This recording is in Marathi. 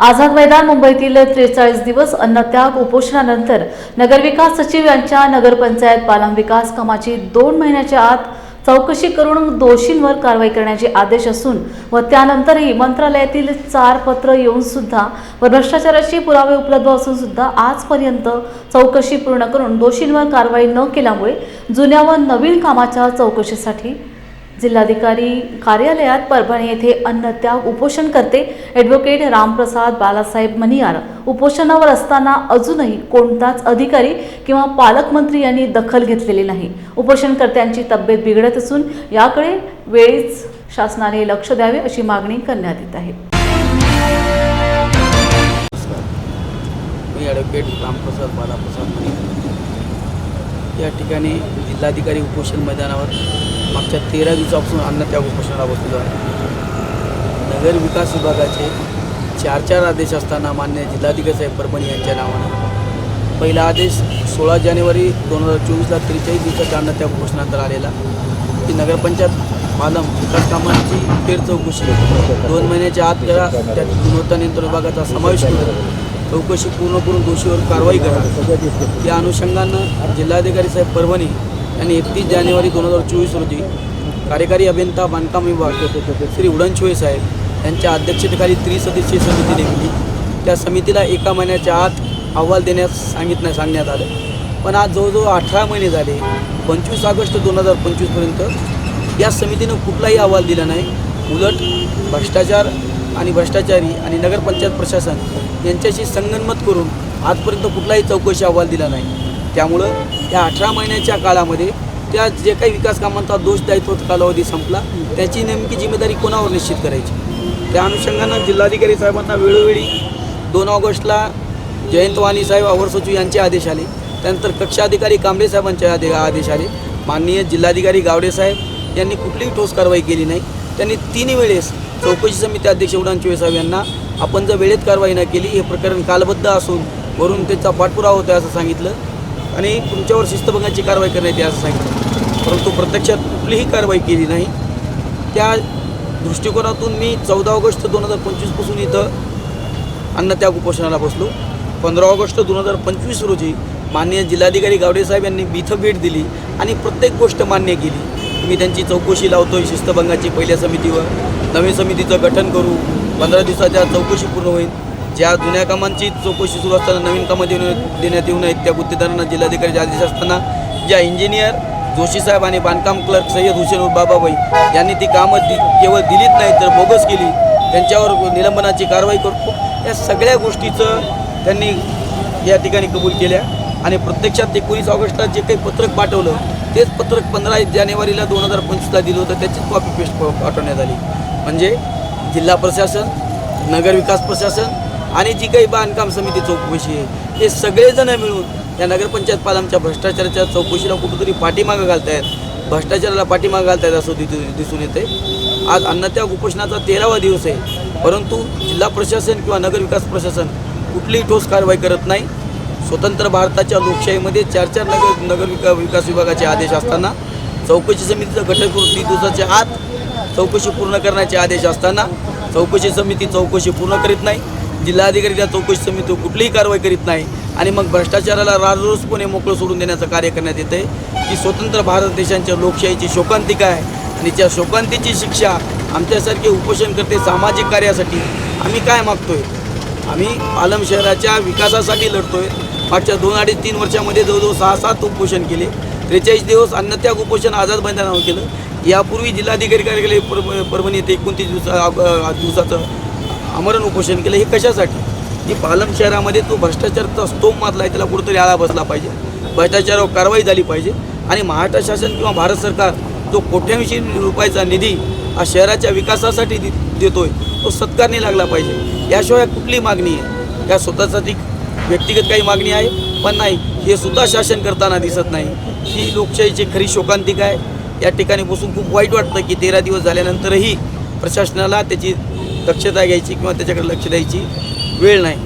आझाद मैदान मुंबईतील त्रेचाळीस दिवस अन्नत्याग उपोषणानंतर नगरविकास सचिव यांच्या नगरपंचायत बालम विकास कामाची दोन महिन्याच्या आत चौकशी करून दोषींवर कारवाई करण्याचे आदेश असून व त्यानंतरही मंत्रालयातील चार पत्र येऊन सुद्धा व भ्रष्टाचाराचे पुरावे उपलब्ध असून सुद्धा आजपर्यंत चौकशी पूर्ण करून दोषींवर कारवाई न केल्यामुळे जुन्या व नवीन कामाच्या चौकशीसाठी जिल्हाधिकारी कार्यालयात परभणी येथे अन्नत्याग उपोषण करते. ॲडव्होकेट रामप्रसाद बालासाहेब मनियार उपोषणावर असताना अजूनही कोणताच अधिकारी किंवा पालकमंत्री यांनी दखल घेतलेली नाही. उपोषणकर्त्यांची तब्येत बिघडत असून याकडे वेळीच शासनाने लक्ष द्यावे अशी मागणी करण्यात येत आहे. मी ॲडव्होकेट रामप्रसाद बालाप्रसाद या ठिकाणी जिल्हाधिकारी उपोषण मैदानावर मागच्या तेरा दिवसापासून अन्नत्याग उपोषणाला बसलेलो आहे. नगर विकास विभागाचे चार चार आदेश असताना मान्य जिल्हाधिकारी साहेब परभणी यांच्या नावानं. पहिला आदेश सोळा जानेवारी दोन हजार चोवीसला त्रेचाळीस दिवसाच्या अन्नत्याग उपोषणानंतर आलेला. की नगरपंचायत पालम विकास कामांची फेर चौकशी. दोन महिन्याच्या आत करा त्यात गुणवत्ता नियंत्रण विभागाचा समावेश करा चौकशी पूर्ण करून दोषीवर कारवाई करा. या अनुषंगानं जिल्हाधिकारी साहेब परभणी आणि एकतीस जानेवारी दोन हजार चोवीस रोजी कार्यकारी अभियंता बांधकाम विभाग श्री उडनछोय साहेब यांच्या अध्यक्षतेखाली त्रिसदस्यीय समिती नेमली. त्या समितीला एका महिन्याच्या आत अहवाल देण्यास सांगितलं सांगण्यात आलं. पण आज जवळजवळ अठरा महिने झाले पंचवीस ऑगस्ट दोन हजार पंचवीसपर्यंत या समितीनं कुठलाही अहवाल दिला नाही. उलट भ्रष्टाचार आणि भ्रष्टाचारी आणि नगरपंचायत प्रशासन यांच्याशी संगनमत करून आजपर्यंत कुठलाही चौकशी अहवाल दिला नाही. त्यामुळं या अठरा महिन्याच्या काळामध्ये त्या जे काही विकास कामांचा दोष दायित्व कालावधी संपला त्याची नेमकी जिम्मेदारी कोणावर निश्चित करायची? त्या अनुषंगानं जिल्हाधिकारी साहेबांना वेळोवेळी दोन ऑगस्टला जयंत वाणी साहेब अवर सचिव यांचे आदेश आले. त्यानंतर कक्षाधिकारी कांबळे साहेबांचे आदे आदेश आले. माननीय जिल्हाधिकारी गावडे साहेब यांनी कुठलीही ठोस कारवाई केली नाही. त्यांनी तिन्ही वेळेस चौकशी समिती अध्यक्ष उडानचोळे साहेब यांना आपण जर वेळेत कारवाई न केली हे प्रकरण कालबद्ध असून वरून त्याचा पाठपुरावा होता असं सांगितलं. आणि तुमच्यावर शिस्तभंगाची कारवाई करण्यात येईल असं सांगितलं. परंतु प्रत्यक्षात कुठलीही कारवाई केली नाही. त्या दृष्टिकोनातून मी चौदा ऑगस्ट दोन हजार पंचवीसपासून इथं अन्नत्याग उपोषणाला बसलो. पंधरा ऑगस्ट दोन हजार पंचवीस रोजी माननीय जिल्हाधिकारी गावडेसाहेब यांनी इथं भेट दिली आणि प्रत्येक गोष्ट मान्य केली. मी त्यांची चौकशी लावतोय शिस्तभंगाची पहिल्या समितीवर. नवीन समितीचं गठन करू. पंधरा दिवसाच्या चौकशी पूर्ण होईल. ज्या जुन्या कामांची चौकशी सुरू असताना नवीन कामं देऊ देण्यात येऊ नयेत त्या गुत्तेदारांना जिल्हाधिकारीचे आदेश असताना ज्या इंजिनियर जोशी साहेब आणि बांधकाम क्लर्क सय्यद हुसेन बाबाबाई यांनी ती कामं दि केवळ दिलीच नाही तर बोगस केली. त्यांच्यावर निलंबनाची कारवाई करतो या सगळ्या गोष्टीचं त्यांनी या ठिकाणी कबूल केल्या. आणि प्रत्यक्षात एकोणीस ऑगस्टला जे काही पत्रक पाठवलं तेच पत्रक पंधरा जानेवारीला दोन हजार पंचवीसला दिलं होतं त्याचीच कॉपी पेस्ट पाठवण्यात आली. म्हणजे जिल्हा प्रशासन नगरविकास प्रशासन आणि जी काही बांधकाम समिती चौकशी आहे हे सगळेजण मिळून या नगरपंचायत पालमच्या भ्रष्टाचाराच्या चौकशीला कुठंतरी पाठीमागं घालतायत. भ्रष्टाचाराला पाठीमागं घालतायत असं दिसू दिसून येते आज अन्नत्याग उपोषणाचा तेरावा दिवस आहे. परंतु जिल्हा प्रशासन किंवा नगरविकास प्रशासन कुठलीही ठोस कारवाई करत नाही. स्वतंत्र भारताच्या लोकशाहीमध्ये चार चार नगर नगर विका विकास विभागाचे आदेश असताना चौकशी समितीचं गठन करून तीन दिवसाच्या आत चौकशी पूर्ण करण्याचे आदेश असताना चौकशी समिती चौकशी पूर्ण करीत नाही. जिल्हाधिकारी त्या चौकशी समिती कुठलीही कारवाई करीत नाही. आणि मग भ्रष्टाचाराला राजरोसपणे मोकळं सोडून देण्याचं कार्य करण्यात येते की स्वतंत्र भारत देशांच्या लोकशाहीची शोकांतिका आहे. आणि त्या शोकांतीची शिक्षा आमच्यासारखे उपोषणकर्ते सामाजिक कार्यासाठी आम्ही काय मागतोय? आम्ही पालम शहराच्या विकासासाठी लढतोय. मागच्या दोन अडीच तीन वर्षामध्ये जवळजवळ सहा सात उपोषण केले. त्रेचाळीस दिवस अन्नत्याग उपोषण आझाद मैदानावर केलं. यापूर्वी जिल्हाधिकारी कार्यालय पर परभणी येथे एकोणतीस दिवसा दिवसाचं आमरण उपोषण केलं हे कशासाठी? की पालम शहरामध्ये तो भ्रष्टाचाराचा स्तोम माजला आहे त्याला कुठंतरी आळा बसला पाहिजे. भ्रष्टाचारावर कारवाई झाली पाहिजे. आणि महाराष्ट्र शासन किंवा भारत सरकार जो कोट्यांशी रुपयाचा निधी हा शहराच्या विकासासाठी देतोय तो सत्कारने लागला पाहिजे. याशिवाय कुठली मागणी आहे? या स्वतःसाठी व्यक्तिगत काही मागणी आहे? पण नाही हे सुद्धा शासन करताना दिसत नाही. ही लोकशाहीची खरी शोकांतिका आहे. या ठिकाणी बसून खूप वाईट वाटतं की तेरा दिवस झाल्यानंतरही प्रशासनाला त्याची दक्षता घ्यायची किंवा त्याच्याकडे लक्ष द्यायची वेळ नाही.